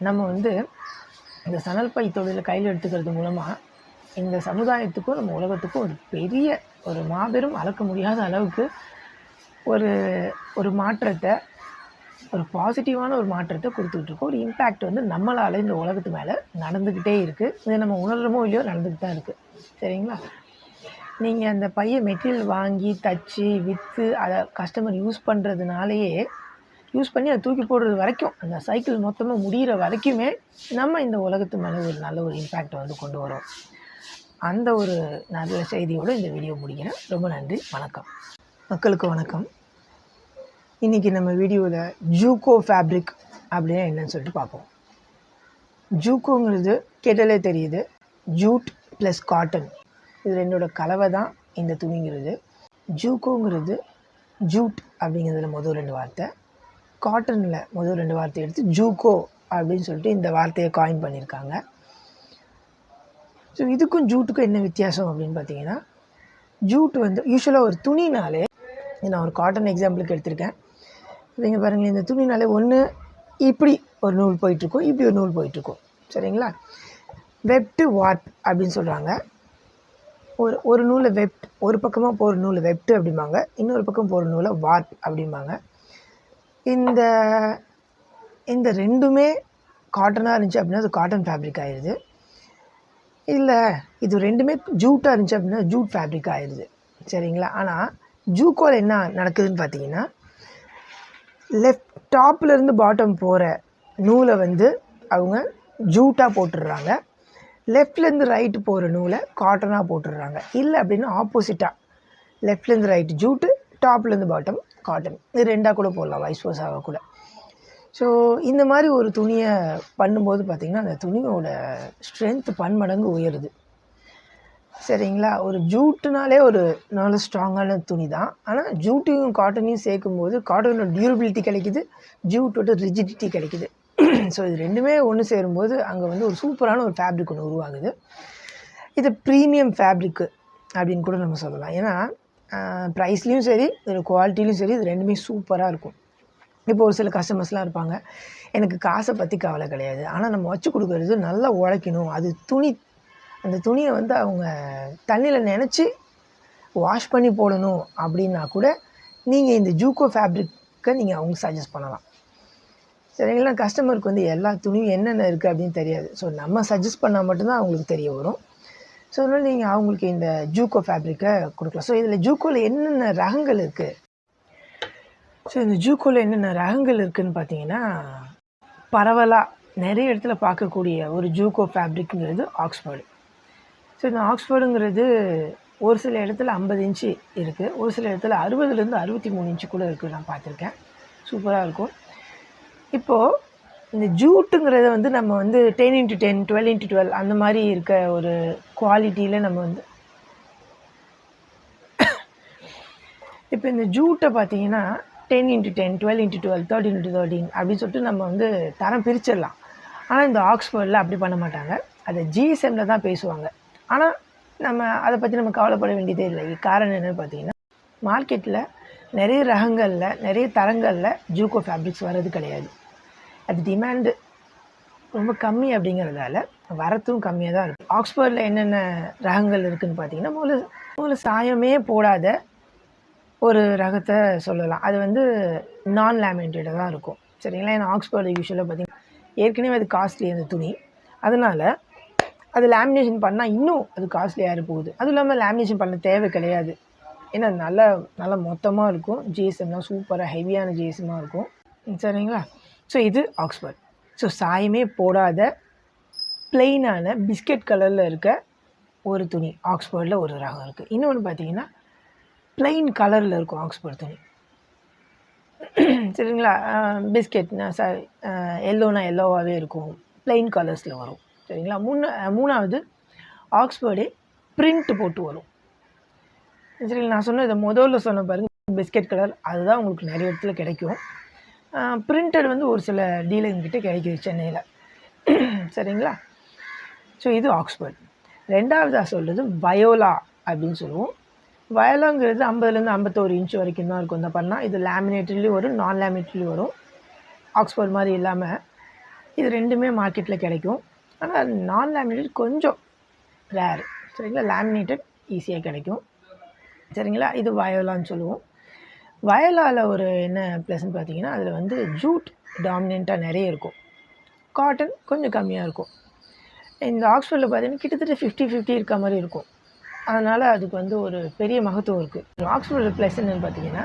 நம்ம வந்து இந்த சணல் பை தொழிலை கையில் எடுத்துக்கிறது மூலமாக இந்த சமுதாயத்துக்கும் நம்ம உலகத்துக்கும் ஒரு பெரிய ஒரு மாபெரும் அளக்க முடியாத அளவுக்கு ஒரு ஒரு மாற்றத்தை ஒரு பாசிட்டிவான ஒரு மாற்றத்தை கொடுத்துக்கிட்டு இருக்கோம். ஒரு இம்பேக்ட் வந்து நம்மளால் இந்த உலகத்து மேலே நடந்துக்கிட்டே இருக்குது இதை நம்ம உணர்றோமோ இல்லையோ நடந்துக்கிட்டு தான் இருக்குது சரிங்களா? நீங்கள் அந்த பையை மெட்டீரியல் வாங்கி தச்சு விற்று அதை கஸ்டமர் யூஸ் பண்ணுறதுனாலேயே யூஸ் பண்ணி அதை தூக்கி போடுறது வரைக்கும் அந்த சைக்கிள் மொத்தமாக முடிகிற வரைக்குமே நம்ம இந்த உலகத்து மேலே ஒரு நல்ல ஒரு இம்பேக்டை வந்து கொண்டு வரோம். அந்த ஒரு நல்ல செய்தியோடு இந்த வீடியோ முடிக்கிறேன். ரொம்ப நன்றி. வணக்கம். மக்களுக்கு வணக்கம். இன்றைக்கி நம்ம வீடியோவில் ஜூகோ ஃபேப்ரிக் அப்படின்னா என்னன்னு சொல்லிட்டு பார்ப்போம். ஜூக்கோங்கிறது கேட்டாலே தெரியுது. ஜூட் ப்ளஸ் காட்டன் இது ரெண்டோட கலவை தான் இந்த துணிங்கிறது. ஜூக்கோங்கிறது ஜூட் அப்படிங்கிறதுல முதல் ரெண்டு வார்த்தை. காட்டனில் முதல் ரெண்டு வார்த்தை எடுத்து ஜூக்கோ அப்படின்னு சொல்லிட்டு இந்த வார்த்தையை காயின் பண்ணியிருக்காங்க. ஸோ இதுக்கும் ஜூட்டுக்கும் என்ன வித்தியாசம் அப்படின்னு பார்த்தீங்கன்னா ஜூட் வந்து யூஸ்வலாக ஒரு துணினாலே நான் ஒரு காட்டன் எக்ஸாம்பிளுக்கு எடுத்திருக்கேன். இங்கே பாருங்களேன் இந்த துணினாலே ஒன்று இப்படி ஒரு நூல் போயிட்டுருக்கும் இப்படி ஒரு நூல் போயிட்டுருக்கும். சரிங்களா? வெப்டு வார்ப் அப்படின்னு சொல்கிறாங்க ஒரு ஒரு நூலை வெப்ட் ஒரு பக்கமாக போகிற நூலை வெப்டு அப்படிம்பாங்க இன்னொரு பக்கம் போகிற நூலை வார்ப் அப்படிம்பாங்க. இந்த இந்த ரெண்டுமே காட்டனாக இருந்துச்சு அப்படின்னா அது காட்டன் ஃபேப்ரிக் ஆயிடுது இல்லை இது ரெண்டுமே ஜூட்டாக இருந்துச்சு அப்படின்னா ஜூட் ஃபேப்ரிக் ஆயிடுது சரிங்களா? ஆனால் ஜூக்கோல் என்ன நடக்குதுன்னு பார்த்தீங்கன்னா லெஃப்ட் டாப்லேருந்து பாட்டம் போகிற நூலை வந்து அவங்க ஜூட்டாக போட்டுடுறாங்க. லெஃப்ட்லேருந்து ரைட்டு போகிற நூலை காட்டனாக போட்டுடுறாங்க. இல்லை அப்படின்னா ஆப்போசிட்டாக லெஃப்ட்லேருந்து ரைட்டு ஜூட்டு டாப்லேருந்து பாட்டம் காட்டன். இது ரெண்டாக கூட போடலாம் வைஸ் வர்ஸாக கூட. ஸோ இந்த மாதிரி ஒரு துணியை பண்ணும்போது பார்த்திங்கன்னா அந்த துணியோட ஸ்ட்ரென்த் பன்மடங்கு உயருது. சரிங்களா? ஒரு ஜூட்டுனாலே ஒரு நல்ல ஸ்ட்ராங்கான துணி தான் ஆனால் ஜூட்டையும் காட்டனையும் சேர்க்கும்போது காட்டனோட டியூரபிலிட்டி கிடைக்குது ஜூட்டோட ரிஜிடிட்டி கிடைக்குது. ஸோ இது ரெண்டுமே ஒன்று சேரும்போது அங்கே வந்து ஒரு சூப்பரான ஒரு ஃபேப்ரிக் ஒன்று உருவாகுது. இது ப்ரீமியம் ஃபேப்ரிக்கு அப்படின்னு கூட நம்ம சொல்லலாம். ஏன்னா ப்ரைஸ்லேயும் சரி இதோட குவாலிட்டிலையும் சரி இது ரெண்டுமே சூப்பராக இருக்கும். இப்போ ஒரு சில கஸ்டமர்ஸ்லாம் இருப்பாங்க. எனக்கு காசை பற்றி கவலை கிடையாது. ஆனால் நம்ம வச்சு கொடுக்குறது நல்லா உழைக்கணும் அது துணி அந்த துணியை வந்து அவங்க தண்ணியில் நினச்சி வாஷ் பண்ணி போடணும் அப்படின்னா கூட நீங்கள் இந்த ஜூக்கோ ஃபேப்ரிக்கை நீங்கள் அவங்க சஜஸ்ட் பண்ணலாம். சரிங்களா? கஸ்டமருக்கு வந்து எல்லா துணியும் என்னென்ன இருக்குது அப்படின்னு தெரியாது. ஸோ நம்ம சஜஸ்ட் பண்ணால் மட்டும்தான் அவங்களுக்கு தெரிய வரும். ஸோ அதனால் நீங்கள் அவங்களுக்கு இந்த ஜூக்கோ ஃபேப்ரிக்கை கொடுக்கலாம். ஸோ இதில் ஜூக்கோவில் என்னென்ன ரகங்கள் இருக்குது ஸோ இந்த ஜூக்கோவில் என்னென்ன ரகங்கள் இருக்குதுன்னு பார்த்தீங்கன்னா பரவலாக நிறைய இடத்துல பார்க்கக்கூடிய ஒரு ஜூக்கோ ஃபேப்ரிக்குங்கிறது ஆக்ஸ்ஃபோர்டு ஸோ இந்த ஆக்ஸ்ஃபோர்டுங்கிறது ஒரு சில இடத்துல ஐம்பது இன்ச்சு இருக்குது ஒரு சில இடத்துல அறுபதுலேருந்து அறுபத்தி மூணு இன்ச்சு கூட இருக்குது நான் பார்த்துருக்கேன். சூப்பராக இருக்கும். இப்போது இந்த ஜூட்டுங்கிறத வந்து நம்ம வந்து ten into ten twelve into twelve அந்த மாதிரி இருக்க ஒரு குவாலிட்டியில் நம்ம வந்து இப்போ இந்த ஜூட்டை பார்த்தீங்கன்னா ten into ten twelve into twelve thirteen into thirteen அப்படின்னு சொல்லிட்டு நம்ம வந்து தரம் பிரிச்சிடலாம். ஆனால் இந்த ஆக்ஸ்ஃபோர்டில் அப்படி பண்ண மாட்டாங்க. அதை ஜிஎஸ்எம்மில் தான் பேசுவாங்க. ஆனால் நம்ம அதை பற்றி நம்ம கவலைப்பட வேண்டியதே இல்லை. காரணம் என்னென்னு பார்த்தீங்கன்னா மார்க்கெட்டில் நிறைய ரகங்களில் நிறைய தரங்களில் ஜூக்கோ ஃபேப்ரிக்ஸ் வர்றது கிடையாது. அது டிமாண்டு ரொம்ப கம்மி அப்படிங்கிறதால வரத்தும் கம்மியாக தான் இருக்கும். ஆக்ஸ்போர்டில் என்னென்ன ரகங்கள் இருக்குதுன்னு பார்த்தீங்கன்னா முதல்ல முதல்ல சாயமே போடாத ஒரு ரகத்தை சொல்லலாம். அது வந்து நான் லேமினேட்டடாக தான் இருக்கும். சரிங்களா? ஏன்னா ஆக்ஸ்போர்டு யூஸ்வலாக பார்த்தீங்கன்னா ஏற்கனவே அது காஸ்ட்லி அந்த துணி. அதனால் அது லேமினேஷன் பண்ணால் இன்னும் அது காஸ்ட்லியாக போகுது. அதுவும் இல்லாமல் லேமினேஷன் பண்ண தேவை கிடையாது. ஏன்னா நல்லா நல்லா மொத்தமாக இருக்கும். ஜிஎஸ்எம்லாம் சூப்பராக ஹெவியான ஜிஎஸ்எம்மாக இருக்கும். சரிங்களா? ஸோ இது ஆக்ஸ்ஃபர்ட் ஸோ சாயமே போடாத பிளெயினான பிஸ்கட் கலரில் இருக்க ஒரு துணி ஆக்ஸ்ஃபோர்டில் ஒரு ரகம் இருக்குது இன்னொன்று பார்த்தீங்கன்னா பிளெயின் கலரில் இருக்கும் ஆக்ஸ்ஃபோர்ட் துணி. சரிங்களா? பிஸ்கெட்னா ச எல்லோனா எல்லோவாகவே இருக்கும். பிளெயின் கலர்ஸில் வரும். சரிங்களா? மூணு மூணாவது ஆக்ஸ்போர்டே பிரிண்ட் போட்டு வரும். சரிங்களா? நான் சொன்ன இதை முதல்ல சொன்ன பாருங்கள் பிஸ்கெட் கலர் அதுதான் உங்களுக்கு நிறைய இடத்துல கிடைக்கும். பிரிண்டட் வந்து ஒரு சில டீலர்கிட்ட கிடைக்கிது சென்னையில். சரிங்களா? ஸோ இது ஆக்ஸ்போர்ட் ரெண்டாவதாக சொல்கிறது வயோலா அப்படின்னு சொல்லுவோம். வயலாங்கிறது ஐம்பதுலேருந்து ஐம்பத்தோரு இன்ச் வரைக்கும் தான் இருக்கும் இந்த பண்ணால் இது லேமினேட்லேயும் வரும் நான் லேமினேட்லேயும் வரும். ஆக்ஸ்போர்ட் மாதிரி இல்லாமல் இது ரெண்டுமே மார்க்கெட்டில் கிடைக்கும். ஆனால் நான் லேமினேட் கொஞ்சம் ரேர் சரிங்களா? லேமினேட்டட் ஈஸியாக கிடைக்கும். சரிங்களா? இது வயோலான்னு சொல்லுவோம். வயலாவில் ஒரு என்ன ப்ளஸ்ன்னு பார்த்தீங்கன்னா அதில் வந்து ஜூட் டாமினண்ட்டாக நிறைய இருக்கும். காட்டன் கொஞ்சம் கம்மியாக இருக்கும். இந்த ஆக்ஸ்ஃபோர்டில் பார்த்தீங்கன்னா கிட்டத்தட்ட ஃபிஃப்டி ஃபிஃப்டி இருக்க மாதிரி இருக்கும். அதனால் அதுக்கு வந்து ஒரு பெரிய மகத்துவம் இருக்குது ஆக்ஸ்ஃபோர்டு ப்ளஸ் என்னென்னு பார்த்தீங்கன்னா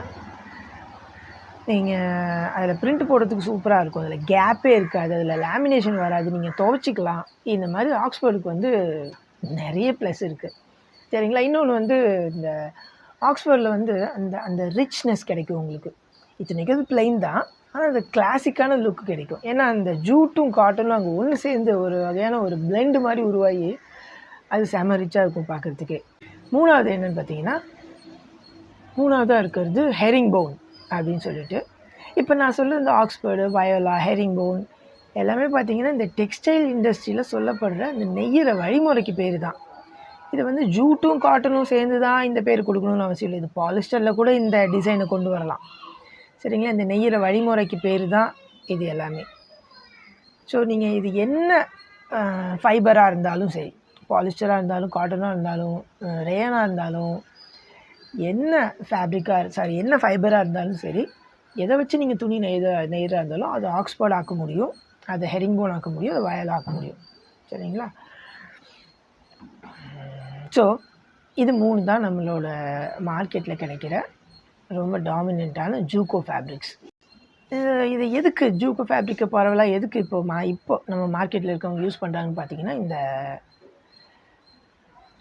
நீங்கள் அதில் பிரிண்ட் போடுறதுக்கு சூப்பராக இருக்கும். அதில் கேப்பே இருக்காது. அதில் லேமினேஷன் வராது. நீங்கள் துவைச்சிக்கலாம். இந்த மாதிரி ஆக்ஸ்ஃபோர்டுக்கு வந்து நிறைய ப்ளஸ் இருக்குது சரிங்களா? இன்னொன்று வந்து இந்த ஆக்ஸ்ஃபோர்டில் வந்து அந்த அந்த ரிச்னஸ் கிடைக்கும் உங்களுக்கு. இத்தனைக்கு அது பிளைன் தான். ஆனால் அந்த கிளாசிக்கான லுக் கிடைக்கும். ஏன்னா அந்த ஜூட்டும் காட்டனும் அங்கே ஒன்று சேர்ந்து ஒரு வகையான ஒரு பிளெண்டு மாதிரி உருவாகி அது செம ரிச்சாக இருக்கும் பார்க்குறதுக்கே. மூணாவது என்னன்னு பார்த்தீங்கன்னா மூணாவதாக இருக்கிறது ஹெரிங் போன் அப்படின்னு சொல்லிட்டு. இப்போ நான் சொல்ல இந்த ஆக்ஸ்போர்டு வயோலா ஹெரிங் போன் எல்லாமே பார்த்தீங்கன்னா இந்த டெக்ஸ்டைல் இண்டஸ்ட்ரியில் சொல்லப்படுற இந்த நெய்யிற வழிமுறைக்கு பேர் தான். இது வந்து ஜூட்டும் காட்டனும் சேர்ந்து தான் இந்த பேர் கொடுக்கணும்னு அவசியம் இல்லை. இது பாலிஸ்டரில் கூட இந்த டிசைனை கொண்டு வரலாம். சரிங்களா? இந்த நெய்யிற வழிமுறைக்கு பேர் தான் இது எல்லாமே. ஸோ நீங்கள் இது என்ன ஃபைபராக இருந்தாலும் சரி பாலிஸ்டராக இருந்தாலும் காட்டனாக இருந்தாலும் ரேனாக இருந்தாலும் என்ன ஃபேப்ரிக்காக சாரி என்ன ஃபைபராக இருந்தாலும் சரி எதை வச்சு நீங்கள் துணி நெய்த நெய்கிறா இருந்தாலும் அது ஆக்ஸ்போர்ட் ஆக்க முடியும் அதை ஹெரிங்போன் ஆக்க முடியும் அதை வயல் ஆக்க முடியும். சரிங்களா? ஸோ இது மூணு தான் நம்மளோட மார்க்கெட்டில் கிடைக்கிற ரொம்ப டாமினண்ட்டான ஜூக்கோ ஃபேப்ரிக்ஸ் இது எதுக்கு ஜூகோ ஃபேப்ரிக்கை பரவலாக எதுக்கு இப்போ மா இப்போ நம்ம மார்க்கெட்டில் இருக்கவங்க யூஸ் பண்ணுறாங்கன்னு பார்த்தீங்கன்னா இந்த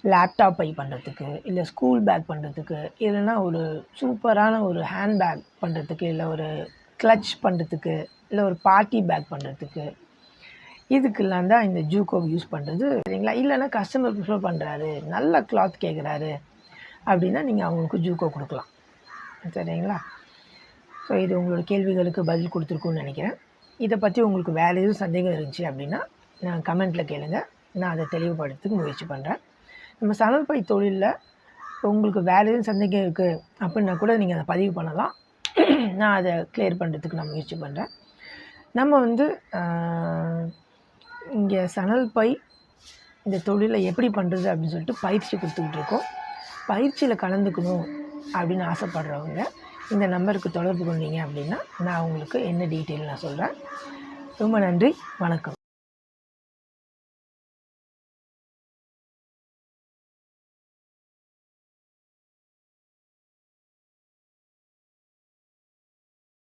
லேப்டாப் பை பண்ணுறதுக்கு இல்லை ஸ்கூல் பேக் பண்ணுறதுக்கு இல்லைன்னா ஒரு சூப்பரான ஒரு ஹேண்ட் பேக் பண்ணுறதுக்கு இல்லை ஒரு கிளச் பண்ணுறதுக்கு இல்லை ஒரு பார்ட்டி பேக் பண்ணுறதுக்கு இதுக்கெல்லாம் தான் இந்த ஜூக்கோ யூஸ் பண்ணுறது சரிங்களா? இல்லைன்னா கஸ்டமர் ப்ரிஃபர் பண்ணுறாரு நல்ல கிளாத் கேட்குறாரு அப்படின்னா நீங்கள் அவங்களுக்கு ஜூகோ கொடுக்கலாம். சரிங்களா? ஸோ இது உங்களோட கேள்விகளுக்கு பதில் கொடுத்துருக்குன்னு நினைக்கிறேன். இதை பற்றி உங்களுக்கு வேறு எதுவும் சந்தேகம் இருந்துச்சு அப்படின்னா நான் கமெண்ட்டில் கேளுங்க. நான் அதை தெளிவுபடுறதுக்கு முயற்சி பண்ணுறேன் நம்ம சணல் பை தொழிலில் உங்களுக்கு வேறு எதுவும் சந்தேகம் இருக்குது அப்படின்னா கூட நீங்கள் அதை பதிவு பண்ணலாம். நான் அதை கிளியர் பண்ணுறதுக்கு நான் முயற்சி பண்ணுறேன் நம்ம வந்து இங்கே சணல் பை இந்த தொழிலை எப்படி பண்ணுறது அப்படின்னு சொல்லிட்டு பயிற்சி கொடுத்துக்கிட்டு இருக்கோம். பயிற்சியில் கலந்துக்கணும் அப்படின்னு ஆசைப்படுறவங்க இந்த நம்பருக்கு தொடர்பு கொண்டீங்க அப்படின்னா நான் உங்களுக்கு என்ன டீட்டெயில் நான் சொல்கிறேன் ரொம்ப நன்றி. வணக்கம்.